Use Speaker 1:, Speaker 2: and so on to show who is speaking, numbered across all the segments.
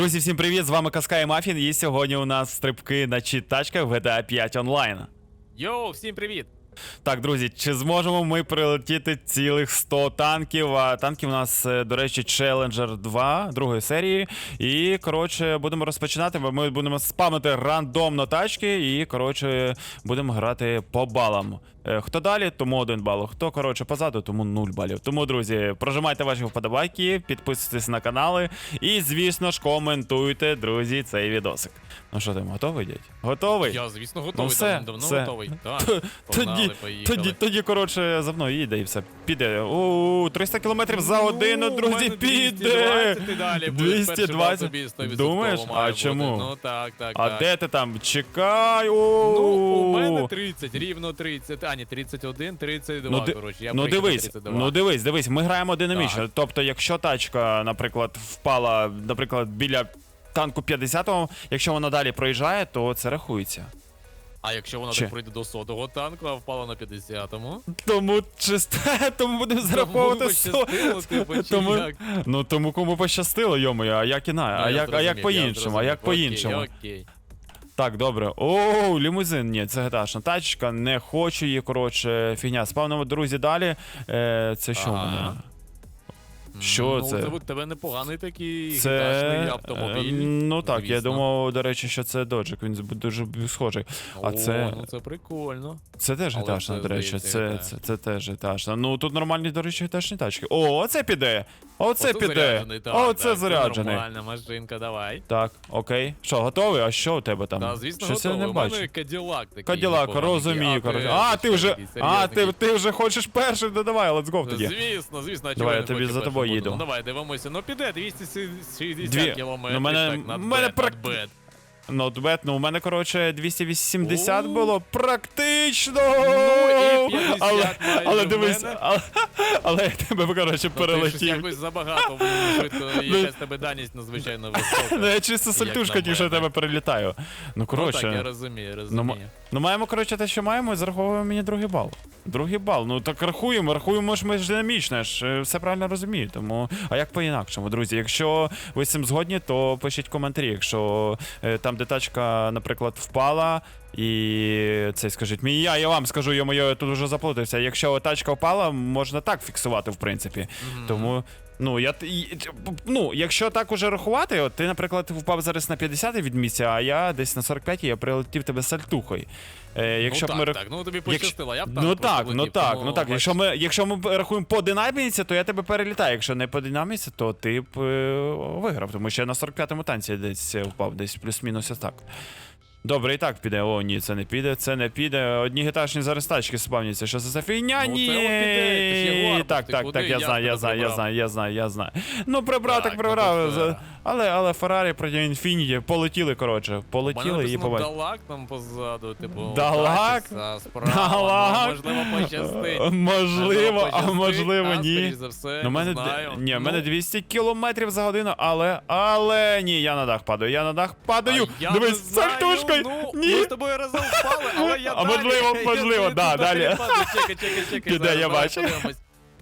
Speaker 1: Друзі, всім привіт! З вами Каска і Мафін. І сьогодні у нас стрибки на чит-тачках в GTA 5 онлайн.
Speaker 2: Йоу, всім привіт!
Speaker 1: Так, друзі, чи зможемо ми прилетіти цілих 100 танків? А танків у нас, е, до речі, Challenger 2 другої серії. І коротше, будемо розпочинати. Ми будемо спамити рандомно тачки і коротше будемо грати по балам. Е, Хто далі, тому один бал. Хто коротше позаду, тому 0 балів. Тому, друзі, прожимайте ваші вподобайки, підписуйтесь на канали і, звісно ж, коментуйте, друзі, цей відосик. Ну що ти, готовий, дядь? Готовий?
Speaker 2: Я, звісно, готовий,
Speaker 1: все,
Speaker 2: давно давно
Speaker 1: все.
Speaker 2: готовий. Так, погнали,
Speaker 1: Тоді,
Speaker 2: поїхали.
Speaker 1: тоді, тоді, коротше, за мною їде і все. Піде. У 300 кілометрів за годину,
Speaker 2: Ну,
Speaker 1: друзі, піде.
Speaker 2: 220 і далі будеш перший бал
Speaker 1: 220.
Speaker 2: тобі 100%
Speaker 1: Думаєш?
Speaker 2: має
Speaker 1: А
Speaker 2: бути.
Speaker 1: чому?
Speaker 2: Ну так, так,
Speaker 1: А
Speaker 2: так.
Speaker 1: де ти там? Чекай.
Speaker 2: Ну, у мене
Speaker 1: у
Speaker 2: 30, рівно 30, а ні, 31, 32,
Speaker 1: Ну, ди-
Speaker 2: коротше. Я
Speaker 1: ну
Speaker 2: приїхав на
Speaker 1: дивись,
Speaker 2: 32.
Speaker 1: ну дивись, дивись, ми граємо динамічно. Тобто, якщо тачка, наприклад, впала, наприклад, біля танку 50-го, якщо вона далі проїжджає, то це рахується.
Speaker 2: А якщо вона
Speaker 1: Чи?
Speaker 2: так пройде до сотого танку, а впала на 50-му?
Speaker 1: Тому чисто, тому будемо зараховувати
Speaker 2: Тому
Speaker 1: сто.
Speaker 2: пощастило, типу, чи
Speaker 1: Тому,
Speaker 2: як?
Speaker 1: ну тому кому пощастило, йомою, а як інакше,
Speaker 2: Ну,
Speaker 1: а
Speaker 2: я
Speaker 1: як, а як по-іншому, а як по-іншому.
Speaker 2: Окей, окей.
Speaker 1: Так, добре. О, лімузин. Ні, це геташна тачка, не хочу її, коротше, фігня. Спавнимо, друзі, далі. Е, це що в мене? Що
Speaker 2: ну,
Speaker 1: це?
Speaker 2: Тебе, тебе непоганий такий
Speaker 1: Це
Speaker 2: гітажний
Speaker 1: е,
Speaker 2: автомобіль.
Speaker 1: ну так, я думав, до речі, що це доджик, він дуже схожий. а
Speaker 2: О,
Speaker 1: це-
Speaker 2: ну це прикольно.
Speaker 1: Це теж
Speaker 2: Але
Speaker 1: до речі,
Speaker 2: здається,
Speaker 1: це, це, це теж геташна. Ну тут нормальні, до речі, геташні тачки. О, оце піде! Оце піде!
Speaker 2: так,
Speaker 1: Оце
Speaker 2: так,
Speaker 1: заряджений.
Speaker 2: Це нормальна машинка, давай.
Speaker 1: Так, окей. Що, готовий? А що у тебе там?
Speaker 2: Та, звісно,
Speaker 1: Щось я
Speaker 2: готовий.
Speaker 1: не
Speaker 2: У мене Каділак такий.
Speaker 1: Каділак, розумію,
Speaker 2: А,
Speaker 1: коротше.
Speaker 2: ти-
Speaker 1: А, ти вже. А, ти, ти вже хочеш перший, ну давай, let's go тоді.
Speaker 2: Звісно, звісно, а чого
Speaker 1: Давай, я тобі за тобою
Speaker 2: бути?
Speaker 1: їду.
Speaker 2: Ну давай, дивимося. Ну піде 260
Speaker 1: Дві.
Speaker 2: кілометрів.
Speaker 1: Ну, мене-
Speaker 2: так, not
Speaker 1: мене прак-
Speaker 2: bad.
Speaker 1: Ну у мене, коротше, 280
Speaker 2: було,
Speaker 1: було практично.
Speaker 2: Ну, і 50
Speaker 1: але,
Speaker 2: майже
Speaker 1: але
Speaker 2: в
Speaker 1: дивись,
Speaker 2: мене.
Speaker 1: але, але я тебе, коротше,
Speaker 2: Ну, ти щось
Speaker 1: перелетів.
Speaker 2: якось забагато мені швидко, і якась тебе даність надзвичайно висока.
Speaker 1: Ну, я чисто сальтушка ті, що
Speaker 2: мене.
Speaker 1: тебе перелітаю. Ну,
Speaker 2: Ну так, я розумію,
Speaker 1: Ну, м-
Speaker 2: розумію.
Speaker 1: ну, маємо, коротше, те, що маємо, і зараховуємо мені другий бал. Другий бал. Ну так рахуємо, рахуємо ж ми ж динамічно, я ж е, все правильно розумію. Тому. А як по-інакшому, друзі? Якщо ви з цим згодні, то пишіть коментарі. Якщо е, там, де тачка, наприклад, впала, і це скажіть мені, я, я вам скажу, йо моє, я тут вже заплутався. Якщо тачка впала, можна так фіксувати, в принципі. Тому. Ну, я ну, якщо так уже рахувати, от ти, наприклад, впав зараз на 50 від місця, а я десь на 45 я прилетів тебе сальтухою. Е, якщо
Speaker 2: ну
Speaker 1: б ми
Speaker 2: так, так, ну тобі пощастило, я б
Speaker 1: Ну так, ну так,
Speaker 2: тому,
Speaker 1: ну так. Якщо ми, якщо ми рахуємо по динаміці, то я тебе перелітаю. Якщо не по динаміці, то ти б е, виграв, тому що я на 45-му танці десь е, впав, десь плюс-мінус так. Добре, і так піде. О, ні, це не піде, це не піде. Одні гіташні зараз тачки спавняться. Що це за фігня?
Speaker 2: Ну,
Speaker 1: ні.
Speaker 2: це от піде, ти ж є Горбуш,
Speaker 1: Так,
Speaker 2: ти
Speaker 1: так,
Speaker 2: куди?
Speaker 1: так, я
Speaker 2: Я
Speaker 1: знаю, я знаю, я
Speaker 2: прибрав.
Speaker 1: знаю, я знаю, я знаю. Ну, прибрав, так
Speaker 2: Так, ну,
Speaker 1: прибрав.
Speaker 2: то все.
Speaker 1: Але, але Феррарі проти Інфініті полетіли, коротше, полетіли і побачили.
Speaker 2: Далак там позаду, типу.
Speaker 1: Далак?
Speaker 2: справа,
Speaker 1: Далак?
Speaker 2: ну, Можливо, пощастить.
Speaker 1: Можливо, а можливо, ні. Ну, мене, ні, в мене
Speaker 2: Ну,
Speaker 1: 200 кілометрів за годину, але, але, ні, я на дах падаю, я на дах падаю. Дивись, сальтушкою,
Speaker 2: Ну,
Speaker 1: ні.
Speaker 2: Ми з тобою разом впали, але я
Speaker 1: А можливо, можливо, да, далі.
Speaker 2: Чекай, чекай, чекай.
Speaker 1: Піде, я бачу.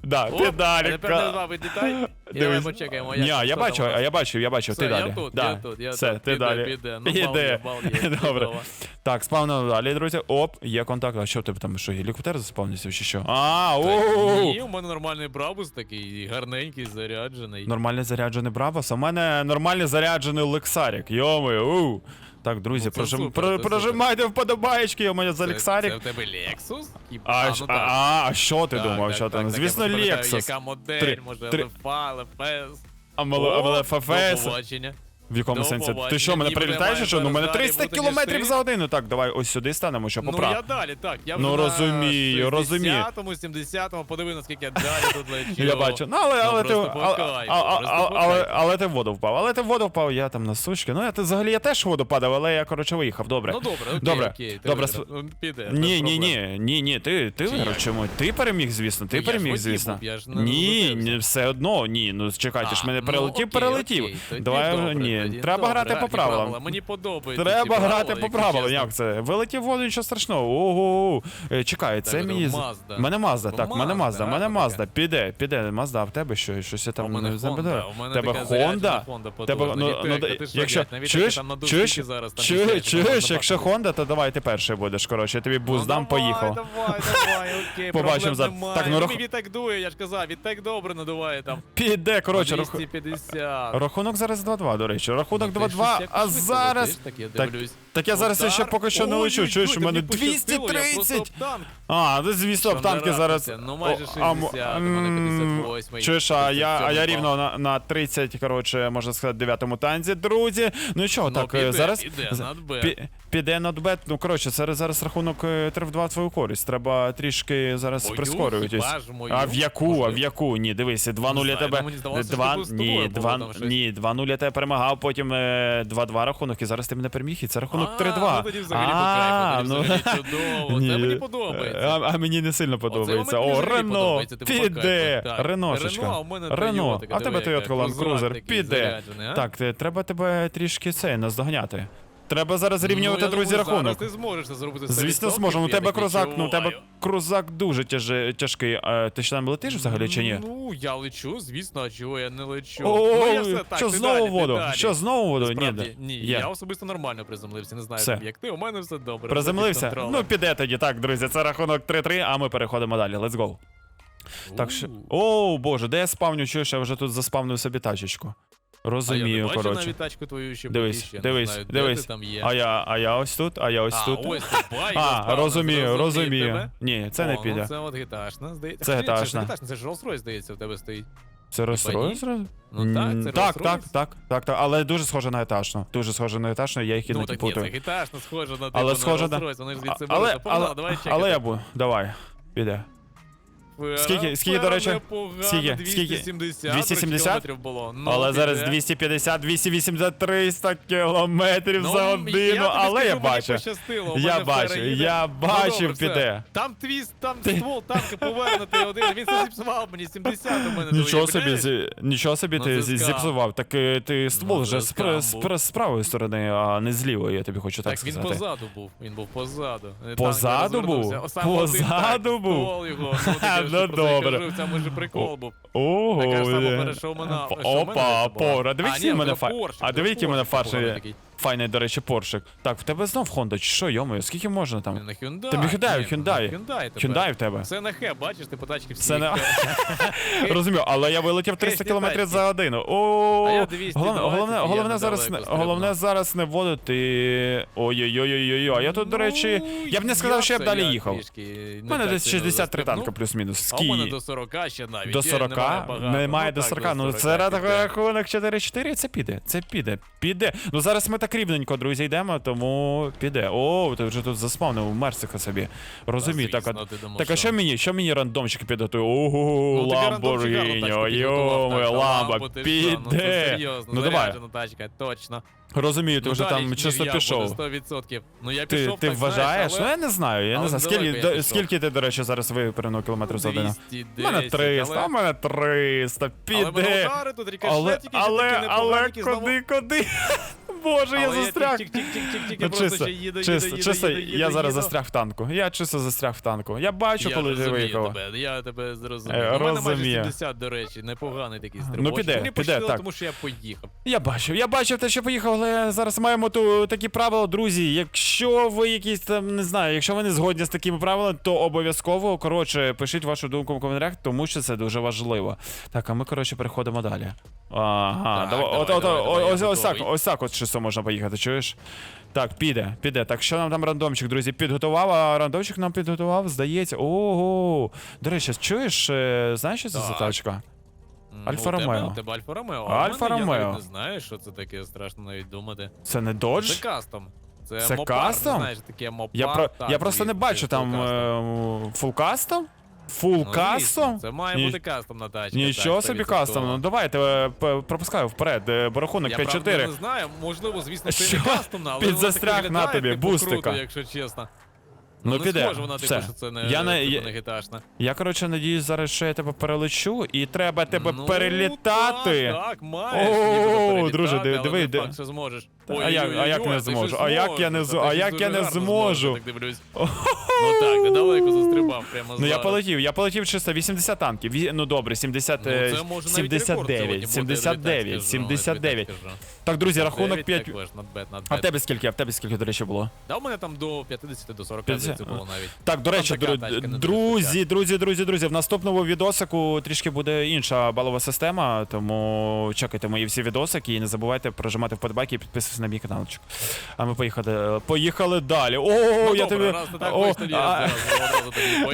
Speaker 1: Да, ти далі.
Speaker 2: Тепер не два відлітай. І давай
Speaker 1: Дивись.
Speaker 2: почекаємо.
Speaker 1: Ні,
Speaker 2: як-
Speaker 1: я
Speaker 2: що
Speaker 1: бачу,
Speaker 2: там
Speaker 1: а я бачив, я бачив,
Speaker 2: Все,
Speaker 1: ти
Speaker 2: я
Speaker 1: далі.
Speaker 2: тут,
Speaker 1: да.
Speaker 2: я тут, я
Speaker 1: Все,
Speaker 2: тут.
Speaker 1: ти
Speaker 2: Піде,
Speaker 1: далі.
Speaker 2: піде. Ну, бал є, бал є,
Speaker 1: Добре.
Speaker 2: чудово.
Speaker 1: Так, спавно далі, друзі. Оп, є контакт. А що в тебе там, що, гелікоптер заспавнився чи що? А,
Speaker 2: Та
Speaker 1: о
Speaker 2: Ні, у мене нормальний брабус такий, гарненький, заряджений.
Speaker 1: Нормально заряджений Бравос, а в мене нормально заряджений Лексарік. Йомою, у. Так, друзі,
Speaker 2: Ну, це
Speaker 1: прожим,
Speaker 2: супер,
Speaker 1: про-
Speaker 2: це супер.
Speaker 1: прожимайте вподобаєчки, йомою, за
Speaker 2: Це-
Speaker 1: Лексарік.
Speaker 2: Це в тебе Lexus? І-
Speaker 1: А,
Speaker 2: ну
Speaker 1: ж-
Speaker 2: так.
Speaker 1: а, а що ти
Speaker 2: Так,
Speaker 1: думав,
Speaker 2: так,
Speaker 1: що
Speaker 2: так,
Speaker 1: там?
Speaker 2: так,
Speaker 1: Звісно,
Speaker 2: я просто пам'ятаю. Яка модель,
Speaker 1: Три-
Speaker 2: може,
Speaker 1: три-
Speaker 2: LFA, LFS.
Speaker 1: А мало- а мало ФФС.
Speaker 2: До побачення.
Speaker 1: В якому
Speaker 2: До
Speaker 1: сенсі? Ти що, мене
Speaker 2: Ніби
Speaker 1: прилітаєш, чи що? Ну, у мене
Speaker 2: зараз
Speaker 1: 300
Speaker 2: бути, ніж
Speaker 1: кілометрів за годину. Так, давай ось сюди станемо, що
Speaker 2: Ну
Speaker 1: поправ.
Speaker 2: я далі, так. Я
Speaker 1: Ну, розумію, розумію.
Speaker 2: 60-му, 70-му, подиви, наскільки я далі тут лечу.
Speaker 1: Я бачу. Ну, але, але, ти,
Speaker 2: просто по
Speaker 1: але,
Speaker 2: кайфу,
Speaker 1: але,
Speaker 2: просто
Speaker 1: але,
Speaker 2: по
Speaker 1: але,
Speaker 2: кайфу.
Speaker 1: але ти в воду впав. Але ти в воду впав, я там на сучки. Ну, я ти взагалі я теж в воду падав, але я, коротше, виїхав. Добре.
Speaker 2: Ну добре, окей,
Speaker 1: Добре,
Speaker 2: окей. ти
Speaker 1: добре,
Speaker 2: виграв.
Speaker 1: сп-
Speaker 2: Ну, Піде.
Speaker 1: Ні,
Speaker 2: без
Speaker 1: ні,
Speaker 2: проблем.
Speaker 1: ні, ні, ні, ти, ти виграв
Speaker 2: як?
Speaker 1: чому? Ти переміг, звісно, ти
Speaker 2: Ну, я ж
Speaker 1: переміг,
Speaker 2: водій
Speaker 1: звісно.
Speaker 2: був, я ж не
Speaker 1: ні,
Speaker 2: розлетівся.
Speaker 1: ні, все одно, ні. Ну чекайте ж,
Speaker 2: А,
Speaker 1: мене
Speaker 2: ну,
Speaker 1: перелетів,
Speaker 2: окей,
Speaker 1: перелетів.
Speaker 2: окей, тоді
Speaker 1: Давай,
Speaker 2: добре,
Speaker 1: ні, ні. Треба
Speaker 2: Добре,
Speaker 1: грати по правилам.
Speaker 2: Мені подобається.
Speaker 1: Треба
Speaker 2: ці
Speaker 1: грати
Speaker 2: правила,
Speaker 1: по правилам. Як це? Вилетів воду, нічого страшного. Ого. Е, Чекай, це мені. Мене Мазда, так, мене Мазда, мене Мазда. Піде, піде, Мазда, в тебе що? Щось я там не забуду. Тебе ну, ну,
Speaker 2: що,
Speaker 1: якщо, чуєш, чуєш, чуєш, чуєш, якщо Honda, то давай ти перший будеш, коротше, я тобі дам,
Speaker 2: Ну,
Speaker 1: поїхав.
Speaker 2: Давай, давай, окей,
Speaker 1: Побачимо за- Так, ну, рах-
Speaker 2: Вітек дує, я ж казав, Вітек добре надуває там.
Speaker 1: Піде, коротше, рах...
Speaker 2: 250.
Speaker 1: рахунок зараз 2-2, до речі. Рахунок
Speaker 2: Ну,
Speaker 1: 2-2, а зараз...
Speaker 2: Так, я
Speaker 1: Так, я зараз ще поки що не лечу, чуєш, у мене
Speaker 2: пощастило, я просто
Speaker 1: 230!
Speaker 2: танк.
Speaker 1: А, ну звісно, танки зараз.
Speaker 2: Ну, майже
Speaker 1: О, а м-
Speaker 2: 60, у мене 58.
Speaker 1: Чуєш, а я, а я рівно на, на 30, коротше, можна сказати, дев'ятому танці, друзі. Ну і що,
Speaker 2: Ну,
Speaker 1: так, е, зараз.
Speaker 2: піде,
Speaker 1: нотбет, ну коротше, зараз, зараз рахунок е, 3 в 2 в твою користь. Треба трішки зараз прискорюватись. А в яку, а в яку? Ні, дивися, 2-0 я тебе.
Speaker 2: ну, типу
Speaker 1: ні, 2, ні, 2-0 я тебе перемагав, потім е, 2-2 рахунок, і зараз ти мене переміг, і це рахунок 3-2.
Speaker 2: Ну тоді взагалі по
Speaker 1: А,
Speaker 2: кайфу, тоді
Speaker 1: ну,
Speaker 2: взагалі чудово. Це мені подобається.
Speaker 1: А, а мені не сильно подобається.
Speaker 2: мені
Speaker 1: О,
Speaker 2: взагалі
Speaker 1: Рено,
Speaker 2: подобається, типу, по
Speaker 1: піде.
Speaker 2: кайфу. Так,
Speaker 1: Реношечка.
Speaker 2: Рено, а в мене Toyota,
Speaker 1: а тебе
Speaker 2: яка,
Speaker 1: Toyota Land
Speaker 2: крузак
Speaker 1: Cruiser,
Speaker 2: такий
Speaker 1: піде.
Speaker 2: заряджений, а?
Speaker 1: Так, те- треба тебе трішки цей наздоганяти. Треба зараз
Speaker 2: Ну,
Speaker 1: зрівнювати,
Speaker 2: я
Speaker 1: друзі,
Speaker 2: думаю, зараз
Speaker 1: рахунок.
Speaker 2: ти зможеш це зробити
Speaker 1: Звісно, зможемо. У тебе крузак, ну у тебе крузак дуже тяжи- тяжкий. А ти ще там летиш взагалі чи ні?
Speaker 2: Ну, я лечу, звісно, а чого я не лечу.
Speaker 1: О,
Speaker 2: ну, я все так,
Speaker 1: що
Speaker 2: ти
Speaker 1: знову
Speaker 2: далі, ти
Speaker 1: воду?
Speaker 2: далі.
Speaker 1: Що знову воду? Ні,
Speaker 2: Насправді,
Speaker 1: да.
Speaker 2: ні,
Speaker 1: Є.
Speaker 2: я особисто нормально приземлився, не знаю,
Speaker 1: Все.
Speaker 2: як ти, у мене все добре.
Speaker 1: Приземлився? Ну, піде тоді. Так, друзі, це рахунок 3-3, а ми переходимо далі. Let's go. Так що. О, боже, де я спавню? Чуєш, я вже тут заспавнив собі тачечку.
Speaker 2: А я
Speaker 1: Розумію,
Speaker 2: не
Speaker 1: коротше.
Speaker 2: навіть тачку твою ще
Speaker 1: Дивись,
Speaker 2: поки ще,
Speaker 1: дивись,
Speaker 2: не знаю,
Speaker 1: дивись.
Speaker 2: Ти там є.
Speaker 1: А я, а я ось тут, а я ось
Speaker 2: а,
Speaker 1: тут.
Speaker 2: ось ти бай,
Speaker 1: А, розумію, розумію. Ні, це не
Speaker 2: О, ну
Speaker 1: піде.
Speaker 2: Це от гіташна, здається.
Speaker 1: Це
Speaker 2: Ні, Це ж не гіташна, це ж Rolls-Royce, здається, в тебе стоїть.
Speaker 1: Це зразу?
Speaker 2: Ну так,
Speaker 1: М,
Speaker 2: це
Speaker 1: так,
Speaker 2: Rolls-Royce.
Speaker 1: так, так, так, так, але дуже схоже на етажну. Дуже схоже на етажну, я їх
Speaker 2: Ну
Speaker 1: іноді
Speaker 2: так ні, це
Speaker 1: путаю.
Speaker 2: гіташна, схожа на
Speaker 1: Але
Speaker 2: типу,
Speaker 1: схожа
Speaker 2: на
Speaker 1: на-
Speaker 2: Rolls-Royce, вони ж звідси
Speaker 1: Але,
Speaker 2: беруть. Погнали,
Speaker 1: але,
Speaker 2: давай чекати.
Speaker 1: але я буду, давай, піде.
Speaker 2: Фера,
Speaker 1: Скільки- скільки, до речі, скільки- скільки?
Speaker 2: 270,
Speaker 1: 270?
Speaker 2: було. Ну,
Speaker 1: Але зараз 250, 280, 300 кілометрів
Speaker 2: Ну,
Speaker 1: за годину, але я бачу. Я бачу, я
Speaker 2: Ну,
Speaker 1: бачив, піде.
Speaker 2: Там твіст, там ствол танка повернутий один, він це зіпсував мені 70 у мене.
Speaker 1: Нічого собі, зі- нічого собі
Speaker 2: Ну,
Speaker 1: ти зіпсував. Так е, ти ствол вже з, пра- з, з правої сторони, а не з лівої, я тобі хочу так,
Speaker 2: Так він позаду був, він був позаду. Е,
Speaker 1: Позаду був? Позаду був?
Speaker 2: Ну, про це цьому прикол був.
Speaker 1: Ого,
Speaker 2: Така ж сама
Speaker 1: е. Опа,
Speaker 2: шовмена
Speaker 1: Опа, пора. Який мене
Speaker 2: фарш.
Speaker 1: А дивіться мене фарш. Файний, до речі, поршик. Так, в тебе знов Honda, чи що, йомою, скільки можна там?
Speaker 2: Не на Hyundai.
Speaker 1: Тобі Hyundai,
Speaker 2: Ні,
Speaker 1: Hyundai.
Speaker 2: на Hyundai тепер.
Speaker 1: Hyundai в тебе.
Speaker 2: Це на хе, бачиш, ти по тачки всі.
Speaker 1: Це не... Розумію, але я вилетів 300
Speaker 2: Хей,
Speaker 1: км за годину.
Speaker 2: А
Speaker 1: О,
Speaker 2: я 220,
Speaker 1: головне, головне,
Speaker 2: я
Speaker 1: головне зараз не
Speaker 2: недалеко
Speaker 1: головне зараз не вводити. Ой-ой-ой-ой-ой. А я тут, до речі, я б не сказав, що я б далі їхав. У мене десь 63 танка плюс-мінус.
Speaker 2: А у мене до 40 ще навіть.
Speaker 1: До
Speaker 2: Є,
Speaker 1: 40?
Speaker 2: Немає, багато.
Speaker 1: Немає
Speaker 2: Ну,
Speaker 1: до
Speaker 2: так,
Speaker 1: 40. Ну це
Speaker 2: піде.
Speaker 1: рахунок 4-4, це піде. Це піде. Піде. Ну зараз ми так рівненько, друзі, йдемо, тому піде. О, ти вже тут заспавнив Мерсика собі. Розумію, так.
Speaker 2: звісно,
Speaker 1: а-
Speaker 2: ти думав,
Speaker 1: Так, а що мені? Що мені рандомчик підготує? Ого,
Speaker 2: Ну, тобі рандомчик тачку підготував,
Speaker 1: йоме,
Speaker 2: так,
Speaker 1: ламба,
Speaker 2: ти Ну, це
Speaker 1: піде.
Speaker 2: серйозно,
Speaker 1: Ну давай,
Speaker 2: заряджена тачка, точно.
Speaker 1: розумію, ти
Speaker 2: Ну,
Speaker 1: вже
Speaker 2: далі,
Speaker 1: там
Speaker 2: ніж
Speaker 1: чисто
Speaker 2: я
Speaker 1: пішов.
Speaker 2: буду 100%. Ну я
Speaker 1: Ти,
Speaker 2: пішов,
Speaker 1: ти
Speaker 2: так,
Speaker 1: вважаєш? Ну
Speaker 2: але...
Speaker 1: я не знаю, я не
Speaker 2: але
Speaker 1: знаю. Скільки,
Speaker 2: далеко я пішов.
Speaker 1: скільки ти, до речі, зараз вивернув кілометрів за годину?
Speaker 2: 210,
Speaker 1: У мене 300, а
Speaker 2: але-
Speaker 1: в мене 300,
Speaker 2: Але мене
Speaker 1: піде.
Speaker 2: удари тут
Speaker 1: Але,
Speaker 2: рикошетики,
Speaker 1: але, але, куди, куди? Боже, я застряг.
Speaker 2: Тік-тік-тік-тік-тік,
Speaker 1: Ну,
Speaker 2: я просто
Speaker 1: чисто,
Speaker 2: ще їду,
Speaker 1: чисто,
Speaker 2: їду,
Speaker 1: чисто,
Speaker 2: їду,
Speaker 1: я зараз застряг в танку. Я чисто застряг в танку. Я бачу, коли ти виїхав.
Speaker 2: я тебе зрозумів.
Speaker 1: Е,
Speaker 2: У мене майже 70, до речі, непоганий такий стрибочок.
Speaker 1: Ну, піде, піде, так.
Speaker 2: тому що я поїхав.
Speaker 1: Я бачив, я бачив те, що поїхав, але зараз маємо ту, такі правила, друзі. Якщо ви якісь там не знаю, якщо ви не згодні з такими правилами, то обов'язково коротше пишіть вашу думку в коментарях, тому що це дуже важливо. Так, а ми коротше переходимо далі. Ага,
Speaker 2: Так,
Speaker 1: давай,
Speaker 2: давай,
Speaker 1: от, от,
Speaker 2: давай, давай, я
Speaker 1: ось, ось так,
Speaker 2: готовий.
Speaker 1: ось так от чисто можна поїхати, чуєш? Так, піде, піде. Так, що нам там рандомчик, друзі, підготував, а рандомчик нам підготував, здається. Ого. До речі, чуєш, е, знаєш, що це за
Speaker 2: Так.
Speaker 1: тачка?
Speaker 2: Ну,
Speaker 1: Альфа
Speaker 2: у тебе-
Speaker 1: Ромео.
Speaker 2: У тебе Альфа Ромео.
Speaker 1: Альфа
Speaker 2: а в мене
Speaker 1: Ромео.
Speaker 2: Я навіть не знаю, що це таке, страшно навіть думати.
Speaker 1: Це не Dodge?
Speaker 2: Це кастом. Це,
Speaker 1: Це
Speaker 2: мопар,
Speaker 1: кастом?
Speaker 2: знаєш, таке мопар.
Speaker 1: Я, про,
Speaker 2: так,
Speaker 1: я просто не бачу
Speaker 2: це
Speaker 1: там
Speaker 2: кастом.
Speaker 1: е, фул кастом? Фул
Speaker 2: Ну, звісно,
Speaker 1: кастом?
Speaker 2: Це має
Speaker 1: Ні-
Speaker 2: бути кастом на тачці.
Speaker 1: Нічого
Speaker 2: так,
Speaker 1: собі
Speaker 2: 100%.
Speaker 1: кастом. Ну давайте е, п- пропускаю вперед. е, Бо рахунок
Speaker 2: Я правда
Speaker 1: 5-4.
Speaker 2: не знаю, можливо, звісно, це
Speaker 1: Що?
Speaker 2: не кастомна, але
Speaker 1: Під
Speaker 2: воно так
Speaker 1: застряг на
Speaker 2: виглядає,
Speaker 1: тобі,
Speaker 2: типу,
Speaker 1: бустика.
Speaker 2: круто, якщо чесно.
Speaker 1: Ну,
Speaker 2: не
Speaker 1: піде.
Speaker 2: схоже вона, типу,
Speaker 1: Все.
Speaker 2: що це не,
Speaker 1: Я не-
Speaker 2: типу,
Speaker 1: я-
Speaker 2: не гіташна.
Speaker 1: Я, коротше, надіюсь зараз, що я тебе перелечу, і треба тебе
Speaker 2: Ну,
Speaker 1: перелітати.
Speaker 2: Так, так, маєш.
Speaker 1: О,
Speaker 2: ніби перелітати,
Speaker 1: друже, диви-
Speaker 2: але
Speaker 1: диви,
Speaker 2: не
Speaker 1: де-
Speaker 2: факт, що зможеш.
Speaker 1: Та, а як- а як не
Speaker 2: Ой-ой-ой, ти
Speaker 1: зможу?
Speaker 2: щось
Speaker 1: А як я не
Speaker 2: зможеш,
Speaker 1: з-
Speaker 2: та
Speaker 1: а як я не
Speaker 2: гарно
Speaker 1: зможу?
Speaker 2: так дивлюсь. Ну так, ти далеко застрибав прямо
Speaker 1: Ну я
Speaker 2: зараз.
Speaker 1: полетів, я полетів чисто 80 танків. Ві- Ну добре, 70,
Speaker 2: Ну,
Speaker 1: е,
Speaker 2: це може навіть рекорд сьогодні
Speaker 1: 79,
Speaker 2: я тобі
Speaker 1: 79,
Speaker 2: так скажу,
Speaker 1: 79.
Speaker 2: я тобі так скажу.
Speaker 1: Так, друзі, рахунок
Speaker 2: 9
Speaker 1: 5.
Speaker 2: також, not bad, not
Speaker 1: А в
Speaker 2: bad.
Speaker 1: тебе скільки? А в тебе скільки, до речі, було?
Speaker 2: Да, у мене там до 50 до 40
Speaker 1: 50?
Speaker 2: це було навіть.
Speaker 1: Так, до речі,
Speaker 2: така
Speaker 1: дру-
Speaker 2: тачка не
Speaker 1: друзі, друзі, друзі, друзі, в наступному відосику трішки буде інша балова система, тому чекайте мої всі відосики і не забувайте прожимати вподобайки і підписуватися на мій каналчик. А ми поїхали. Поїхали далі. О,
Speaker 2: Ну,
Speaker 1: я тобі.
Speaker 2: так.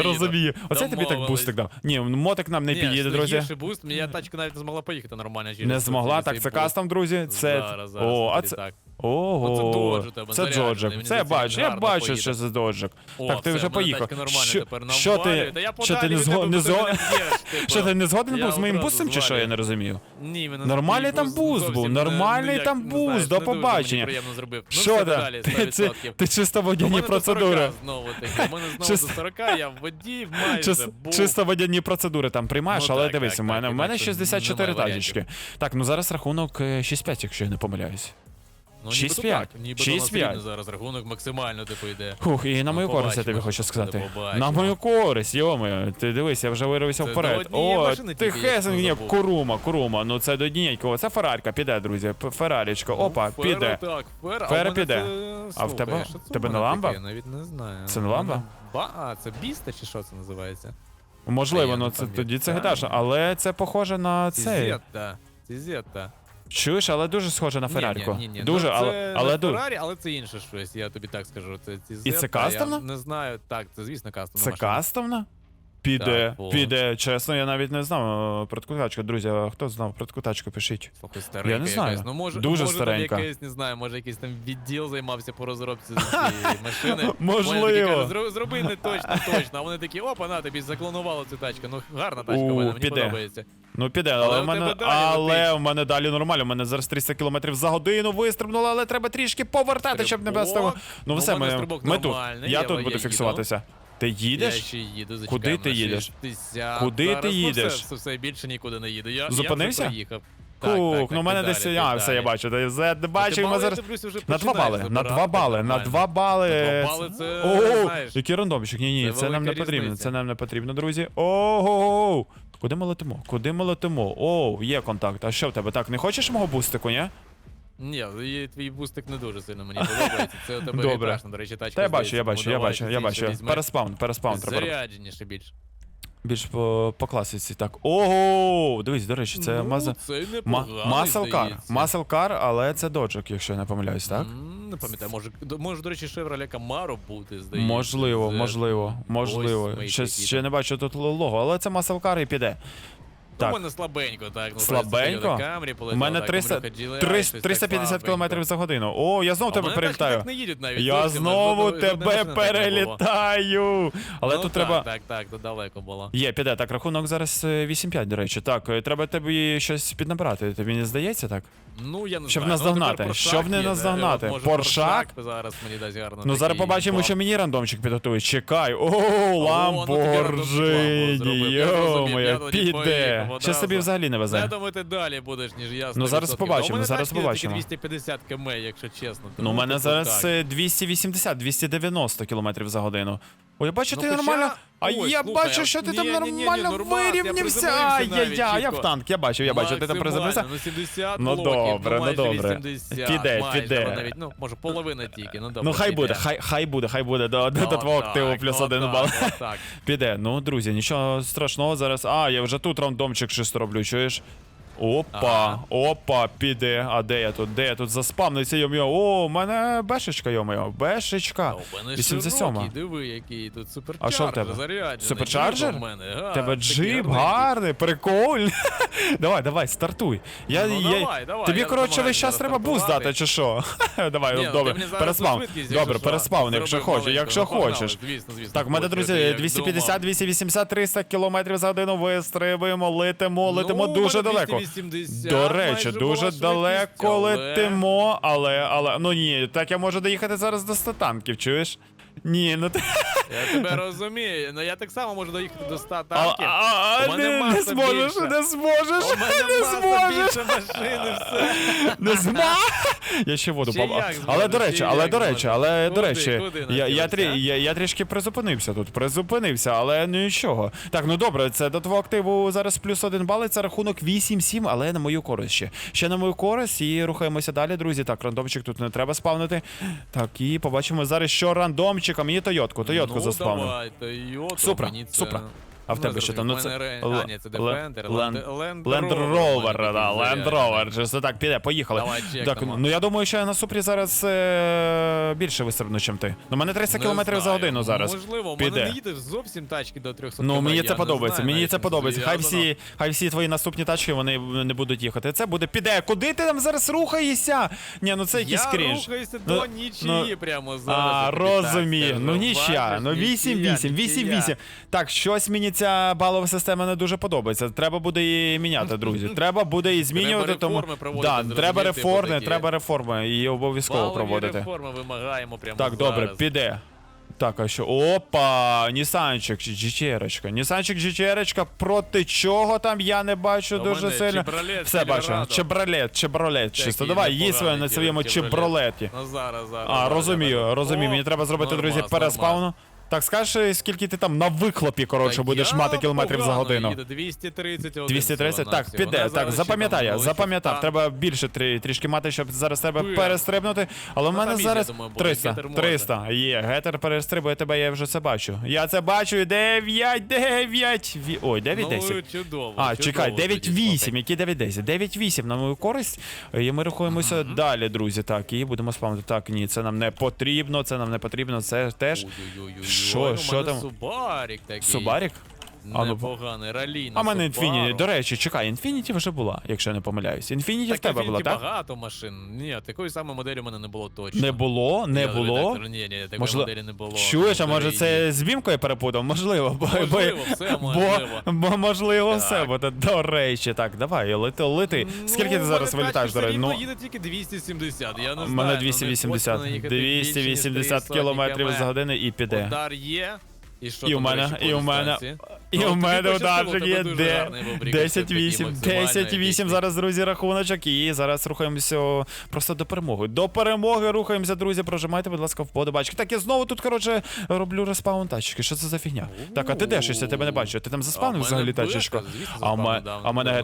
Speaker 1: Розумію. Оце тобі так бустик дав. Ні, мотик нам не підійде, друзі.
Speaker 2: буст, моя тачка навіть не змогла поїхати нормально.
Speaker 1: Не змогла, так це кастом, друзі. Це. О, а це
Speaker 2: це.
Speaker 1: Ого,
Speaker 2: Оце Dodge у тебе,
Speaker 1: це
Speaker 2: заряджений,
Speaker 1: Джоджик.
Speaker 2: мені
Speaker 1: Це я
Speaker 2: здається,
Speaker 1: бачу,
Speaker 2: він
Speaker 1: я
Speaker 2: гарно
Speaker 1: бачу,
Speaker 2: поїде.
Speaker 1: що це Джоджик.
Speaker 2: О,
Speaker 1: Так, ти
Speaker 2: все,
Speaker 1: вже
Speaker 2: мене
Speaker 1: поїхав.
Speaker 2: нормально
Speaker 1: Що-
Speaker 2: тепер
Speaker 1: що ти-
Speaker 2: навалює. Та я
Speaker 1: що ти
Speaker 2: подалі
Speaker 1: не
Speaker 2: від
Speaker 1: зго-
Speaker 2: тебе,
Speaker 1: не
Speaker 2: бо ти
Speaker 1: зго-
Speaker 2: мене б'єш, типу.
Speaker 1: Що ти не згоден
Speaker 2: Я
Speaker 1: був з моїм
Speaker 2: одразу
Speaker 1: бустом, чи що я
Speaker 2: звалюю.
Speaker 1: не розумію?
Speaker 2: Ні, мене
Speaker 1: Нормальний там
Speaker 2: буст
Speaker 1: буст був,
Speaker 2: не-
Speaker 1: нормальний
Speaker 2: ніяк,
Speaker 1: там
Speaker 2: не знаю,
Speaker 1: до
Speaker 2: не дуже мені
Speaker 1: побачення.
Speaker 2: приємно зробив. Ну,
Speaker 1: Що
Speaker 2: все, далі,
Speaker 1: Ти, це,
Speaker 2: 100%.
Speaker 1: ти чисто
Speaker 2: У
Speaker 1: водяні
Speaker 2: мене до 40
Speaker 1: процедури.
Speaker 2: знову таки. У мене знову до 40, я в воді майже
Speaker 1: Чис-
Speaker 2: був.
Speaker 1: Чисто водяні процедури там приймаєш,
Speaker 2: Ну
Speaker 1: але
Speaker 2: так,
Speaker 1: дивись,
Speaker 2: так,
Speaker 1: у мене, у мене
Speaker 2: інакше
Speaker 1: 64
Speaker 2: немає
Speaker 1: тачечки. Так, ну зараз рахунок е, 6-5, якщо я не помиляюсь.
Speaker 2: Ну,
Speaker 1: 6-5.
Speaker 2: нібито
Speaker 1: 6-5.
Speaker 2: у нас рівний зараз рахунок максимально типу йде.
Speaker 1: Хух, і на мою користь я тобі
Speaker 2: побачимо,
Speaker 1: хочу сказати.
Speaker 2: побачимо.
Speaker 1: На мою користь, йомою. Ти дивись, я вже вирився
Speaker 2: Це
Speaker 1: вперед.
Speaker 2: однієї
Speaker 1: О,
Speaker 2: машини
Speaker 1: ти
Speaker 2: тільки,
Speaker 1: хесен, ні,
Speaker 2: забув.
Speaker 1: курума, курума. Ну це до однієї. Це Феррарка, піде, друзі. П- Феррарічка. Опа,
Speaker 2: Ну, Фера,
Speaker 1: піде.
Speaker 2: Так, фера,
Speaker 1: Фера
Speaker 2: а в мене
Speaker 1: піде. А в тебе- тебе не ламба?
Speaker 2: Я навіть не знаю.
Speaker 1: Це не ламба?
Speaker 2: Ба, а, це біста чи що це називається?
Speaker 1: Можливо,
Speaker 2: я
Speaker 1: ну
Speaker 2: не
Speaker 1: це тоді це
Speaker 2: пам'ятаю.
Speaker 1: гиташа, але це похоже на цей.
Speaker 2: Тізетта. Тізетта.
Speaker 1: Чуєш, але дуже схоже на Феррарку.
Speaker 2: Ні, ні, ні,
Speaker 1: Дуже,
Speaker 2: ну,
Speaker 1: але,
Speaker 2: це
Speaker 1: але
Speaker 2: не
Speaker 1: дуже.
Speaker 2: Феррарі, але це інше щось, я тобі так скажу. Це Тізетта,
Speaker 1: це кастомна?
Speaker 2: Я не знаю, так, це звісно кастомна
Speaker 1: Це
Speaker 2: машина.
Speaker 1: кастомна? Піде,
Speaker 2: Так,
Speaker 1: піде. Чесно, я навіть не знав е, про таку тачку. Друзі, а хто знав про таку тачку, пишіть.
Speaker 2: Слухай, старенька
Speaker 1: Я не знаю.
Speaker 2: якась. Ну, може,
Speaker 1: Дуже
Speaker 2: може,
Speaker 1: старенька.
Speaker 2: Якийсь, не знаю, може якийсь там відділ займався по розробці цієї машини.
Speaker 1: Можливо.
Speaker 2: Вони такі кажуть, «Зро- зроби не точно, точно. А вони такі, опа, на тобі заклонували цю тачку. Ну, гарна тачка в
Speaker 1: У,
Speaker 2: мене, мені
Speaker 1: піде.
Speaker 2: подобається.
Speaker 1: Ну піде, але,
Speaker 2: Але
Speaker 1: в
Speaker 2: у
Speaker 1: мене,
Speaker 2: тебе далі
Speaker 1: але
Speaker 2: летить.
Speaker 1: в мене далі нормально. У мене зараз 300 км за годину вистрибнуло, але треба трішки повертати, щоб не без того.
Speaker 2: Стрибок.
Speaker 1: Ну
Speaker 2: Ну,
Speaker 1: все,
Speaker 2: в мене
Speaker 1: ми,
Speaker 2: стрибок
Speaker 1: ми тут.
Speaker 2: нормальний,
Speaker 1: Я
Speaker 2: я-
Speaker 1: тут
Speaker 2: я
Speaker 1: буду
Speaker 2: їду.
Speaker 1: фіксуватися. Ти
Speaker 2: Я
Speaker 1: їдеш?
Speaker 2: ще їду, зачекай,
Speaker 1: Куди ти їдеш?
Speaker 2: 60.
Speaker 1: Куди ти
Speaker 2: Зараз, ну,
Speaker 1: їдеш?
Speaker 2: Все, все, більше нікуди не їду. Я,
Speaker 1: Зупинився?
Speaker 2: Я вже проїхав. Так, так,
Speaker 1: Хук,
Speaker 2: так,
Speaker 1: ну в мене
Speaker 2: ти
Speaker 1: десь. А, все, я бачу. Ти за-
Speaker 2: Ти
Speaker 1: бачу, ми
Speaker 2: бали,
Speaker 1: зараз.
Speaker 2: я дивлюсь, вже
Speaker 1: На два
Speaker 2: починаєш
Speaker 1: бали, на
Speaker 2: забирати,
Speaker 1: два бали, на
Speaker 2: нормально.
Speaker 1: два бали.
Speaker 2: На два бали це,
Speaker 1: О,
Speaker 2: знаєш,
Speaker 1: який рандомчик. Ні, ні,
Speaker 2: це
Speaker 1: це нам не
Speaker 2: велика
Speaker 1: потрібно.
Speaker 2: різниця.
Speaker 1: Це нам не потрібно, друзі. Ого. Куди ми летимо? Куди ми летимо? О, є контакт. А що в тебе? Так, не хочеш мого бустику, ні?
Speaker 2: Ні, і твій бустик не дуже сильно мені подобається. Це у тебе
Speaker 1: Добре.
Speaker 2: гейтрашна, до речі, тачка.
Speaker 1: Та я бачу,
Speaker 2: здається,
Speaker 1: я
Speaker 2: тому
Speaker 1: бачу, я
Speaker 2: давай
Speaker 1: бачу, я бачу. Переспаун, переспаун треба.
Speaker 2: Зарядженіше більш.
Speaker 1: Більш по, по класиці, так. Ого! Дивись, до речі, це
Speaker 2: ну,
Speaker 1: маза.
Speaker 2: це
Speaker 1: Ма-
Speaker 2: непоганий,
Speaker 1: Muscle Car.
Speaker 2: здається.
Speaker 1: Muscle але це доджик, якщо я не помиляюсь, так?
Speaker 2: М, Не пам'ятаю, може, до- може, до речі, Chevrolet Camaro бути, здається.
Speaker 1: Можливо,
Speaker 2: З-
Speaker 1: можливо, можливо.
Speaker 2: Ось,
Speaker 1: Ще, ще не бачу тут лого, але це Car і піде. Так.
Speaker 2: мене слабенько, так. Ну,
Speaker 1: Слабенько?
Speaker 2: Камрі
Speaker 1: У мене 300, 300, 350 км за годину. О, я знову тебе перелітаю.
Speaker 2: Так не їдуть навіть.
Speaker 1: Я
Speaker 2: зовсім,
Speaker 1: знову
Speaker 2: жодної- жодної
Speaker 1: тебе
Speaker 2: машини так не було.
Speaker 1: перелітаю. Але
Speaker 2: Ну,
Speaker 1: тут
Speaker 2: так,
Speaker 1: треба.
Speaker 2: Так, так, то далеко було.
Speaker 1: Є, піде. Так, рахунок зараз е, 8-5, до речі. Так, е, треба тобі щось піднабрати. Тобі не здається так?
Speaker 2: Ну, я не
Speaker 1: Щоб
Speaker 2: знаю.
Speaker 1: наздогнати,
Speaker 2: Ну, тепер
Speaker 1: щоб
Speaker 2: Поршак
Speaker 1: не
Speaker 2: є, да, от, може,
Speaker 1: Поршак?
Speaker 2: зараз мені дасть гарно.
Speaker 1: Ну зараз
Speaker 2: такий
Speaker 1: побачимо, що мені рандомчик підготує. Чекай. О,
Speaker 2: ну, тобі рандомчик
Speaker 1: Ламборджині.
Speaker 2: зробив. Я зрозумів, я
Speaker 1: Йо-моє,
Speaker 2: тоді
Speaker 1: піде.
Speaker 2: Поїхав
Speaker 1: Ще собі взагалі не
Speaker 2: Я
Speaker 1: везе.
Speaker 2: думаю, ти далі будеш, ніж я.
Speaker 1: Ну, зараз
Speaker 2: 100%.
Speaker 1: побачимо,
Speaker 2: А у мене
Speaker 1: зараз побачимо.
Speaker 2: Тільки 250 км, якщо чесно.
Speaker 1: Ну, у мене
Speaker 2: типу,
Speaker 1: зараз
Speaker 2: так.
Speaker 1: е, 280-290 км за годину. О, я бачу,
Speaker 2: Ну,
Speaker 1: ти
Speaker 2: хоча-
Speaker 1: нормально. А
Speaker 2: Ось,
Speaker 1: я
Speaker 2: слухай,
Speaker 1: бачу,
Speaker 2: а-
Speaker 1: що ти там
Speaker 2: ні-ні-ні,
Speaker 1: нормально
Speaker 2: нормас, я
Speaker 1: вирівнявся.
Speaker 2: приземлився навіть
Speaker 1: Ай-яй-яй, я в
Speaker 2: чітко.
Speaker 1: танк, я бачу, я бачу, ти там приземлився.
Speaker 2: Ну 70
Speaker 1: Ну,
Speaker 2: блоків,
Speaker 1: добре, ну,
Speaker 2: майже
Speaker 1: добре.
Speaker 2: 80,
Speaker 1: Піде,
Speaker 2: майже,
Speaker 1: піде.
Speaker 2: але Навіть, ну, може, половина тільки, ну добре.
Speaker 1: Ну хай
Speaker 2: піде.
Speaker 1: буде, хай, хай буде, хай буде до, до, до твого активу плюс один
Speaker 2: отак,
Speaker 1: бал.
Speaker 2: отак.
Speaker 1: Піде. Ну, друзі, нічого страшного зараз. А, я вже тут рандомчик чисто роблю, чуєш? Опа,
Speaker 2: Ага.
Speaker 1: опа, піде. А де я тут? Де я тут заспавнився, йо-моє? О, у мене бешечка, йо-моє,
Speaker 2: А
Speaker 1: бешечка.
Speaker 2: у мене
Speaker 1: 87.
Speaker 2: диви, який тут суперчарджер
Speaker 1: А що в тебе?
Speaker 2: заряджений.
Speaker 1: Суперчарджер? Тебе джип гарний, прикольний. давай, давай, стартуй. Я,
Speaker 2: Ну,
Speaker 1: я,
Speaker 2: давай, давай,
Speaker 1: тобі, коротше, весь час треба буст дати, чи що? давай,
Speaker 2: Ні,
Speaker 1: ну, добре, переспав. Добре,
Speaker 2: якщо
Speaker 1: переспав, якщо хочеш, якщо
Speaker 2: ну,
Speaker 1: хочеш. Так, в мене, друзі,
Speaker 2: я як
Speaker 1: 250,
Speaker 2: думав.
Speaker 1: 280, 300 кілометрів за годину вистрибуємо, летимо, летимо
Speaker 2: Ну,
Speaker 1: дуже далеко.
Speaker 2: 280,
Speaker 1: До речі,
Speaker 2: майже
Speaker 1: дуже
Speaker 2: була
Speaker 1: далеко
Speaker 2: швидкість, але-
Speaker 1: летимо, але, але, ну ні, так я можу доїхати зараз до 100 танків, чуєш? Ні, ну ти...
Speaker 2: Я тебе розумію. Ну я так само можу доїхати до 100 танків.
Speaker 1: а,
Speaker 2: У мене
Speaker 1: не, не
Speaker 2: маса
Speaker 1: зможеш,
Speaker 2: більша.
Speaker 1: не зможеш,
Speaker 2: У мене
Speaker 1: не
Speaker 2: маса
Speaker 1: зможеш.
Speaker 2: більше машини, все.
Speaker 1: Не зма. Я ще воду
Speaker 2: Ще як
Speaker 1: Але
Speaker 2: зможеш,
Speaker 1: до речі,
Speaker 2: ще
Speaker 1: але
Speaker 2: як
Speaker 1: до речі, але до
Speaker 2: Куди,
Speaker 1: речі,
Speaker 2: куди
Speaker 1: я, я, я, я трішки призупинився тут. Призупинився, але нічого. Так, ну добре, це до твого активу зараз плюс один бал, і це рахунок 8-7, але на мою користь ще. Ще на мою користь і рухаємося далі, друзі. Так, рандомчик тут не треба спавнити. Так, і побачимо зараз, що рандомчика. Мені Тойотку, Тойотку
Speaker 2: ну,
Speaker 1: заспавнив. Супра, супра. А в тебе що там? Ну це
Speaker 2: це мене
Speaker 1: да, Land. Rover. Що так, піде, поїхали. Так, ну я думаю, що я на супрі зараз е, більше вистрибну, ніж ти. Ну, мене 300
Speaker 2: Не
Speaker 1: кілометрів за годину зараз.
Speaker 2: Можливо, мене не їде зовсім тачки до 300
Speaker 1: Ну, мені це подобається, мені це подобається. Хай всі, хай всі твої наступні тачки вони не будуть їхати. Це буде піде. Куди ти там зараз рухаєшся? Ні, ну це якийсь
Speaker 2: Я рухаюся
Speaker 1: Ну,
Speaker 2: до нічиї
Speaker 1: ну,
Speaker 2: прямо зараз.
Speaker 1: А, розумію. Ну нічия. Ну 8-8, 8-8. Так, щось мені ця балова система не дуже подобається. Треба буде її міняти, друзі. Треба буде її змінювати. тому
Speaker 2: реформи проводити,
Speaker 1: да, треба реформи, треба реформи. Її обов'язково
Speaker 2: Балові
Speaker 1: проводити.
Speaker 2: реформи вимагаємо прямо
Speaker 1: Так, добре, піде. Так, а що? Опа! Нісанчик, GTR-очка. Нісанчик GTR-очка проти чого там я не бачу
Speaker 2: У
Speaker 1: дуже
Speaker 2: мене
Speaker 1: сильно.
Speaker 2: Chevrolet
Speaker 1: Все бачу. Чебролет, чебролет. Чисто. Давай, їдь своє на своєму чебролеті.
Speaker 2: Ну зараз, зараз.
Speaker 1: А, розумію, розумію.
Speaker 2: О,
Speaker 1: Мені треба зробити, друзі,
Speaker 2: нормас,
Speaker 1: переспавну.
Speaker 2: нормас.
Speaker 1: Так, скажи, скільки ти там на вихлопі, коротше,
Speaker 2: Та
Speaker 1: будеш
Speaker 2: я
Speaker 1: мати кілометрів за
Speaker 2: погано
Speaker 1: годину.
Speaker 2: їду, 230
Speaker 1: 230, так, піде, так, запам'ятай, запам'ятав. Треба більше трі- трішки мати, щоб зараз треба
Speaker 2: Бля.
Speaker 1: перестрибнути. Але в
Speaker 2: Ну,
Speaker 1: мене
Speaker 2: там є,
Speaker 1: зараз
Speaker 2: я думаю, буде,
Speaker 1: 300,
Speaker 2: гетер може.
Speaker 1: 300, є, гетер перестрибує тебе, я вже це бачу. Я це бачу, 9, 9, ві- ой, 9, 10.
Speaker 2: Ну, чудово.
Speaker 1: А, чекай,
Speaker 2: тоді,
Speaker 1: 9-8, які 9-10? 9-8 на мою користь. І ми рухаємося далі, друзі. Так, і будемо спавнити. Так, ні, це нам не потрібно, це нам не потрібно, це теж. Що, що
Speaker 2: мене
Speaker 1: там?
Speaker 2: Субарік такий.
Speaker 1: Субарік? А ну,
Speaker 2: Непоганий, ралійний
Speaker 1: А в мене. Infinity. До речі, чекай, Infinity вже була, якщо я не помиляюсь. Infinity в тебе була, так?
Speaker 2: багато машин. Ні, такої самої моделі у мене не було точно.
Speaker 1: Не було, не
Speaker 2: Я
Speaker 1: було.
Speaker 2: редактор, Ні, ні, такої
Speaker 1: Можливо-
Speaker 2: моделі не було.
Speaker 1: Чуєш, а може це з бімкою перепутав? Можливо, бо,
Speaker 2: Можливо,
Speaker 1: бо,
Speaker 2: все можливо.
Speaker 1: бо можливо
Speaker 2: Так.
Speaker 1: все буде. До речі, так, давай, лети, лети. Скільки ти
Speaker 2: Ну,
Speaker 1: зараз вилітаєш, до речі? Ну,
Speaker 2: їде тільки 270, я не
Speaker 1: у мене
Speaker 2: ну,
Speaker 1: 280.
Speaker 2: хочеться наїхати більше, ніж
Speaker 1: 280 кілометрів за годину і піде.
Speaker 2: Удар є. І що
Speaker 1: І
Speaker 2: там,
Speaker 1: у
Speaker 2: до
Speaker 1: мене,
Speaker 2: речі, по
Speaker 1: і у мене,
Speaker 2: дистанції?
Speaker 1: І
Speaker 2: Ну,
Speaker 1: у мене
Speaker 2: пощастило,
Speaker 1: ударчик є
Speaker 2: дуже
Speaker 1: де
Speaker 2: гарний вибрік,
Speaker 1: 10-8, 10-8 зараз, друзі, рахуночок. І зараз рухаємося просто до перемоги. До перемоги рухаємося, друзі. Прожимайте, будь ласка, вподобачки. Так, я знову тут, коротше, роблю респаун тачки. Що це за фігня? Так, а ти де щось? Я тебе не бачу. Ти там заспавнив взагалі
Speaker 2: бешка,
Speaker 1: тачечку? А в мене,
Speaker 2: заспавнив,
Speaker 1: а в мене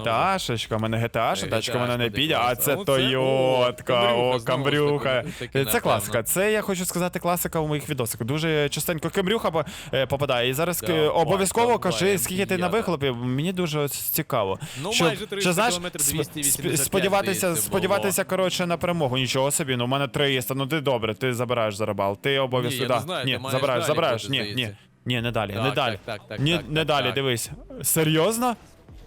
Speaker 2: Е,
Speaker 1: тачка мене не піде, а це Тойотка, о,
Speaker 2: камбрюха,
Speaker 1: Це класика. Це я хочу сказати класика у моїх відосах. Дуже частенько камбрюха е, попадає. І зараз е, обов'язково
Speaker 2: давай,
Speaker 1: кажи, скільки ти на вихлопі. Мені дуже цікаво.
Speaker 2: Ну,
Speaker 1: Щоб-
Speaker 2: майже 300
Speaker 1: що, знаєш,
Speaker 2: кілометрів,
Speaker 1: сп-
Speaker 2: 285,
Speaker 1: сп- сподіватися,
Speaker 2: здається,
Speaker 1: сподіватися, коротше, на перемогу. Нічого собі. Ну, у мене 300. Ну ти добре, ти забираєш зарабал. Ти обов'язково.
Speaker 2: Ні, я не
Speaker 1: да.
Speaker 2: знаю,
Speaker 1: Ні,
Speaker 2: ти маєш
Speaker 1: забираєш,
Speaker 2: далі
Speaker 1: забираєш.
Speaker 2: бути,
Speaker 1: Ні, ні.
Speaker 2: здається.
Speaker 1: Ні, не далі,
Speaker 2: Так,
Speaker 1: не далі.
Speaker 2: так, так, так,
Speaker 1: Ні,
Speaker 2: так,
Speaker 1: не
Speaker 2: так,
Speaker 1: далі,
Speaker 2: так.
Speaker 1: дивись. Серйозно?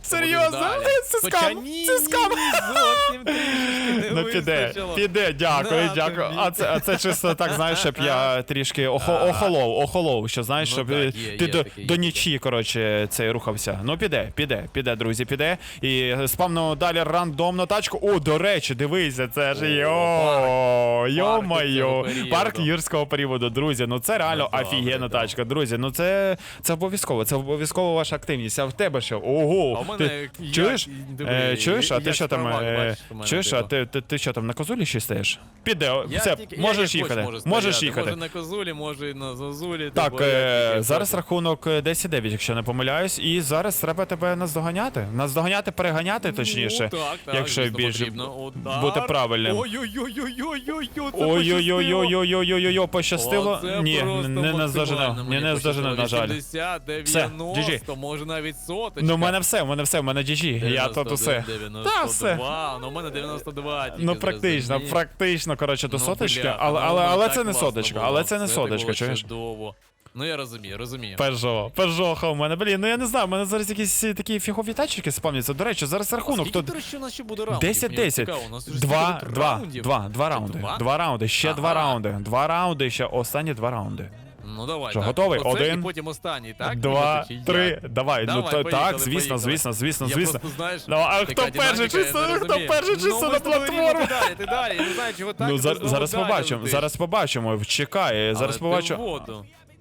Speaker 1: Серйозно?
Speaker 2: далі.
Speaker 1: Це
Speaker 2: Хоча
Speaker 1: скам.
Speaker 2: ні,
Speaker 1: Це скам.
Speaker 2: ні, зовсім трішечки не
Speaker 1: Ну піде,
Speaker 2: вистачило.
Speaker 1: піде, дякую, дякую.
Speaker 2: тобі.
Speaker 1: А це, а це чисто так, знаєш, щоб я трішки охо, охолов, охолов, що знаєш,
Speaker 2: Ну
Speaker 1: щоб
Speaker 2: так,
Speaker 1: е,
Speaker 2: є,
Speaker 1: ти
Speaker 2: є
Speaker 1: до,
Speaker 2: таке,
Speaker 1: до нічі, коротше, цей рухався. Ну піде, піде, піде, друзі, піде. І спавно далі рандомну тачку. О, до речі, дивися, це ж йо, йо-моє,
Speaker 2: періоду.
Speaker 1: парк юрського періоду, друзі. Ну це реально
Speaker 2: Ну,
Speaker 1: офігенна тачка, друзі. Ну це, це обов'язково, це обов'язково ваша активність. А в тебе що? Ого,
Speaker 2: А в мене
Speaker 1: ти чуєш? Е, чуєш, а ти що там? е, Чуєш, а ти, ти, ти що там на козулі ще стаєш? Піде, все, можеш їхати. Можеш їхати.
Speaker 2: Може на козулі, може і на зозулі.
Speaker 1: Так,
Speaker 2: типу, як
Speaker 1: е, зараз
Speaker 2: хочу.
Speaker 1: рахунок е, 10-9, якщо не помиляюсь, і зараз треба тебе наздоганяти. Наздоганяти, переганяти, точніше.
Speaker 2: Ну, так, так,
Speaker 1: якщо
Speaker 2: звісно, потрібно. Удар.
Speaker 1: бути правильним.
Speaker 2: Ой-ой-ой-ой-ой-ой-ой, це
Speaker 1: Ой-ой-ой-ой-ой-ой-ой, пощастило.
Speaker 2: Оце
Speaker 1: Ні,
Speaker 2: просто
Speaker 1: не наздожене.
Speaker 2: максимально мені
Speaker 1: не наздожене, на жаль.
Speaker 2: 80,
Speaker 1: Все,
Speaker 2: 90, може навіть соточка.
Speaker 1: Ну, в мене все, в мене все, в мене GG. Я тут усе. Та, все.
Speaker 2: ну у мене 92 тільки,
Speaker 1: Ну, практично,
Speaker 2: зрозумій.
Speaker 1: практично, коротше, до
Speaker 2: Ну,
Speaker 1: соточки,
Speaker 2: бляха,
Speaker 1: але,
Speaker 2: ну,
Speaker 1: але,
Speaker 2: воно
Speaker 1: але
Speaker 2: так
Speaker 1: це не
Speaker 2: класно
Speaker 1: соточка,
Speaker 2: було.
Speaker 1: але це не
Speaker 2: так
Speaker 1: соточка,
Speaker 2: було
Speaker 1: чуєш?
Speaker 2: Чудово. Ну я розумію, розумію.
Speaker 1: Пежо, Пежоха у мене. Блін, ну я не знаю, у мене зараз якісь е, такі фігові тачки спавняться. До речі, зараз рахунок.
Speaker 2: Скільки,
Speaker 1: Тут
Speaker 2: до речі, у нас ще буде раундів?
Speaker 1: 10-10.
Speaker 2: Цікаво, у нас вже
Speaker 1: Два, два,
Speaker 2: раундів.
Speaker 1: два, два раунди.
Speaker 2: Два?
Speaker 1: Два раунди, ще
Speaker 2: Ага.
Speaker 1: два раунди. Два раунди, ще останні два раунди.
Speaker 2: Ну давай.
Speaker 1: Що,
Speaker 2: так.
Speaker 1: готовий?
Speaker 2: Оце
Speaker 1: Один,
Speaker 2: І потім останній, так?
Speaker 1: Два,
Speaker 2: чи як?
Speaker 1: три, давай.
Speaker 2: Давай,
Speaker 1: ну то,
Speaker 2: поїхали,
Speaker 1: так, звісно,
Speaker 2: поїхали.
Speaker 1: звісно, звісно,
Speaker 2: Я
Speaker 1: звісно.
Speaker 2: просто, знаєш,
Speaker 1: Ну, а хто перший чисто, хто перший
Speaker 2: Ну,
Speaker 1: чисто на платформу?
Speaker 2: Ти далі, ти далі, я не знаю, чого так.
Speaker 1: Ну, за- зараз побачимо, зараз побачимо. Чекай, зараз побачимо.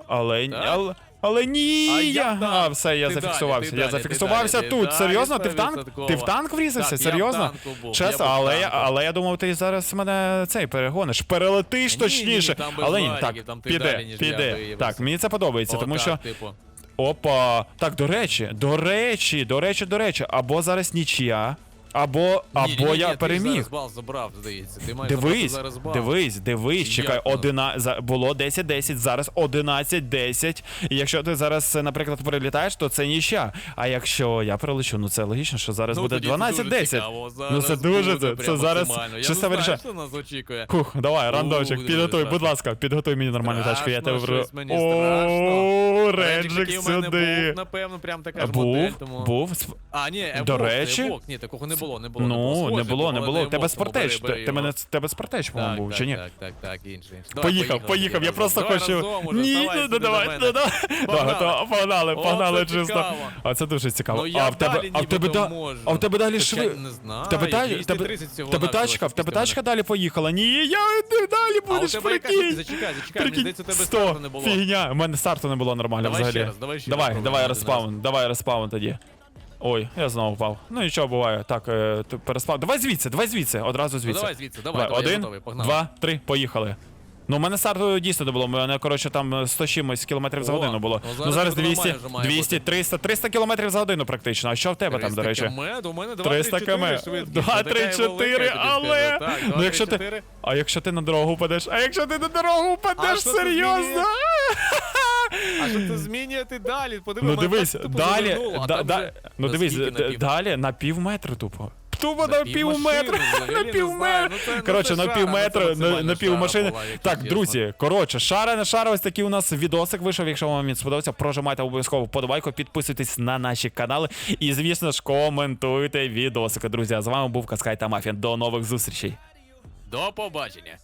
Speaker 1: Але,
Speaker 2: Так?
Speaker 1: але, але ні,
Speaker 2: А
Speaker 1: я,
Speaker 2: я
Speaker 1: а, все, я
Speaker 2: Ти
Speaker 1: зафіксувався.
Speaker 2: далі,
Speaker 1: я
Speaker 2: далі,
Speaker 1: зафіксувався
Speaker 2: ти
Speaker 1: тут.
Speaker 2: далі,
Speaker 1: Серйозно, ти в танк?
Speaker 2: 100%.
Speaker 1: Ти в танк врізався?
Speaker 2: Так, я
Speaker 1: Серйозно?
Speaker 2: був,
Speaker 1: Чесно,
Speaker 2: я
Speaker 1: але я, але я думав, ти зараз мене цей перегониш. Перелетиш
Speaker 2: Ні, ні, ні,
Speaker 1: точніше.
Speaker 2: там
Speaker 1: але ні, так,
Speaker 2: там
Speaker 1: піде,
Speaker 2: далі,
Speaker 1: піде.
Speaker 2: виявився.
Speaker 1: Так, мені це подобається,
Speaker 2: О,
Speaker 1: тому
Speaker 2: так,
Speaker 1: що.
Speaker 2: Типу.
Speaker 1: Опа. Так, до речі, до речі, до речі, до речі, або зараз нічия, або, або
Speaker 2: Ні, ні, ні,
Speaker 1: я
Speaker 2: ти
Speaker 1: переміг.
Speaker 2: зараз бал забрав, здається. Ти маєш забрати
Speaker 1: Дивись,
Speaker 2: зараз бал.
Speaker 1: дивись, дивись, чекай,
Speaker 2: воно?
Speaker 1: одина... за- було 10-10, зараз 11-10. І якщо ти зараз, е, наприклад, перелітаєш, то це ніща. А якщо я прилечу, ну це логічно, що зараз
Speaker 2: Ну,
Speaker 1: буде
Speaker 2: тоді це дуже
Speaker 1: 12-10.
Speaker 2: цікаво.
Speaker 1: Ну це
Speaker 2: Зараз
Speaker 1: дуже,
Speaker 2: буде
Speaker 1: це, це зараз
Speaker 2: максимально. Я
Speaker 1: чисто
Speaker 2: знаю,
Speaker 1: вирішає.
Speaker 2: що нас очікує.
Speaker 1: Хух, давай, рандомчик,
Speaker 2: буде
Speaker 1: підготуй,
Speaker 2: страшно.
Speaker 1: будь ласка, підготуй мені нормальну тачку, я тебе
Speaker 2: Страшно,
Speaker 1: вру.
Speaker 2: щось мені страшно.
Speaker 1: О,
Speaker 2: Реджик такий мене
Speaker 1: сюди.
Speaker 2: був, напевно, прям така ж
Speaker 1: Був,
Speaker 2: модель, тому...
Speaker 1: був. Сп-
Speaker 2: А, ні,
Speaker 1: До речі?
Speaker 2: Ні, такого не було, не було.
Speaker 1: Ну, не було, не було. Тебе спортеч, мене тебе спортеч, по-моєму, був, чи ні?
Speaker 2: Так, так, так, інший. Давай,
Speaker 1: Поїхав, поїхав, я просто
Speaker 2: Давай
Speaker 1: хочу. Ні, ну давай, ну давай.
Speaker 2: Погнали.
Speaker 1: Погнали, чисто. А це дуже цікаво.
Speaker 2: Ну,
Speaker 1: А в тебе, а в тебе да- а в тебе далі шви. В тебе далі, в тебе,
Speaker 2: 230 всього
Speaker 1: в тебе
Speaker 2: навсього
Speaker 1: тачка, в тебе тачка далі поїхала. Ні, я далі будеш, прикинь.
Speaker 2: Зачекай, зачекай, мені здається, у тебе старту не було.
Speaker 1: фігня, у мене старту не було нормально взагалі.
Speaker 2: давай
Speaker 1: давай,
Speaker 2: спробуємо
Speaker 1: давай
Speaker 2: один
Speaker 1: розпаун, давай розпаун тоді. Ой, я знову впав. Ну нічого буває. Так, е, ти переспав. Давай звідси, давай звідси, одразу
Speaker 2: Ну
Speaker 1: звідси.
Speaker 2: давай звідси, давай, давай, я
Speaker 1: один,
Speaker 2: готовий, погнали.
Speaker 1: два, три, поїхали. Ну, у мене старту дійсно не було. У мене, коротше, там 100 чимось кілометрів за
Speaker 2: О,
Speaker 1: годину було.
Speaker 2: ну,
Speaker 1: Ну
Speaker 2: зараз
Speaker 1: зараз
Speaker 2: тебе
Speaker 1: 200,
Speaker 2: майже має
Speaker 1: 200, 300, 300 кілометрів за годину практично. А що в тебе там, до
Speaker 2: 300
Speaker 1: речі?
Speaker 2: км, у мене 2,
Speaker 1: 300
Speaker 2: 3, 4
Speaker 1: км.
Speaker 2: швидкість.
Speaker 1: 2,
Speaker 2: Така
Speaker 1: 3, 4, але...
Speaker 2: Так, 2,
Speaker 1: Ну, якщо
Speaker 2: 3,
Speaker 1: ти...
Speaker 2: 4.
Speaker 1: А якщо ти на дорогу впадеш? А якщо ти на дорогу впадеш,
Speaker 2: що це
Speaker 1: серйозно?
Speaker 2: Змінює? А що це змінювати далі? Подиви,
Speaker 1: Ну дивись,
Speaker 2: так тупо
Speaker 1: далі,
Speaker 2: завернуло, а
Speaker 1: да,
Speaker 2: там
Speaker 1: да,
Speaker 2: вже
Speaker 1: ну дивись, д-
Speaker 2: на пів?
Speaker 1: далі на пів метра тупо. Тупо на
Speaker 2: На
Speaker 1: пів метра,
Speaker 2: взагалі,
Speaker 1: на
Speaker 2: не
Speaker 1: пів
Speaker 2: знаю,
Speaker 1: метра.
Speaker 2: ну це- ну
Speaker 1: Коротше,
Speaker 2: це
Speaker 1: на
Speaker 2: шара,
Speaker 1: пів
Speaker 2: ну це
Speaker 1: метра, на,
Speaker 2: максимальна
Speaker 1: на пів
Speaker 2: шара
Speaker 1: машини.
Speaker 2: була,
Speaker 1: Так, друзі, коротше, шара не шара, ось такий у нас відосик вийшов. Якщо вам він сподобався, прожимайте обов'язково подобайку, підписуйтесь на наші канали і, звісно ж, коментуйте відосики, друзі. А з вами був Каскай та Мафін. До нових зустрічей.
Speaker 2: До побачення.